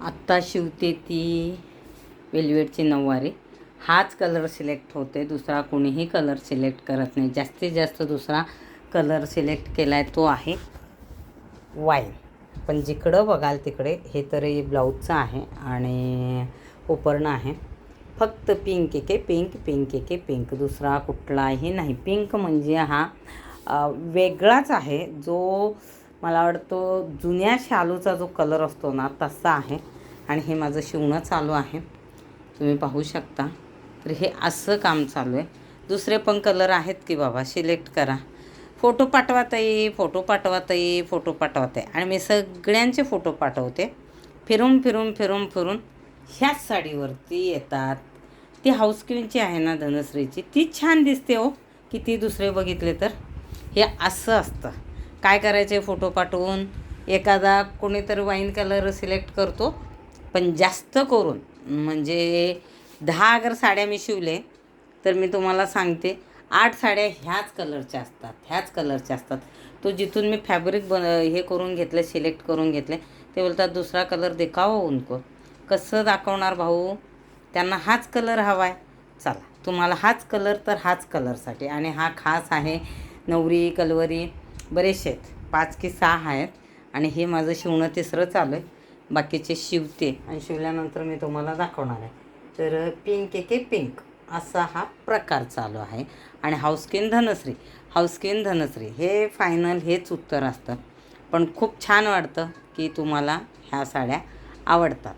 आत्ता शिवते ती वेलवेटची नऊवारी. हाच कलर सिलेक्ट होते दुसरा कोणीही कलर सिलेक्ट करत नाही. जास्तीत जास्त दुसरा कलर सिलेक्ट केला आहे तो आहे वाईन पण जिकडं बघाल तिकडे हे तरी ब्लाऊजचं आहे आणि उपरणं आहे. फक्त पिंक एके पिंक पिंक एके पिंक दुसरा कुठलाही नाही. पिंक म्हणजे हा वेगळाच आहे. जो मला वाटतं जुन्या शालूचा जो कलर असतो ना तसा आहे. आणि हे माझं शिवणं चालू आहे. तुम्ही पाहू शकता. तर हे असं काम चालू आहे. दुसरे पण कलर आहेत की बाबा सिलेक्ट करा. फोटो पाठवा ताई फोटो पाठवा ताई फोटो पाठवा आहे आणि मी सगळ्यांचे फोटो पाठवते. फिरून फिरून फिरून फिरून ह्याच साडीवरती येतात. ती हाऊस क्वीनची आहे ना धनश्रीची. ती छान दिसते हो. किती दुसरे बघितले तर. हे असं असतं. काय करायचे फोटो पाठवून? एखादा कोणीतरी वाईन कलर सिलेक्ट करतो पण जास्त करून म्हणजे दहा अगर साड्या मी शिवले तर मी तुम्हाला सांगते आठ साड्या ह्याच कलरच्या असतात ह्याच कलरच्या असतात. तो जिथून मी फॅब्रिक बन हे करून घेतलं सिलेक्ट करून घेतले ते बोलतात दुसरा कलर देखावं उनको. कसं दाखवणार भाऊ? त्यांना हाच कलर हवा आहे चला तुम्हाला हाच कलर तर हाच कलरसाठी आणि हा खास आहे नवरी कलवरी. बरेचसे आहेत. पाच की सहा आहेत. आणि हे माझं शिवणं तिसरं चालू आहे. बाकीचे शिवते. आणि शिवल्यानंतर मी तुम्हाला दाखवणार आहे. तर पिंक एके पिंक. असा हा प्रकार चालू आहे. आणि हाऊसकिन धनश्री. हाऊसकिन धनश्री. हे फायनल हेच उत्तर असतं. पण खूप छान वाटतं की तुम्हाला ह्या साड्या आवडतात.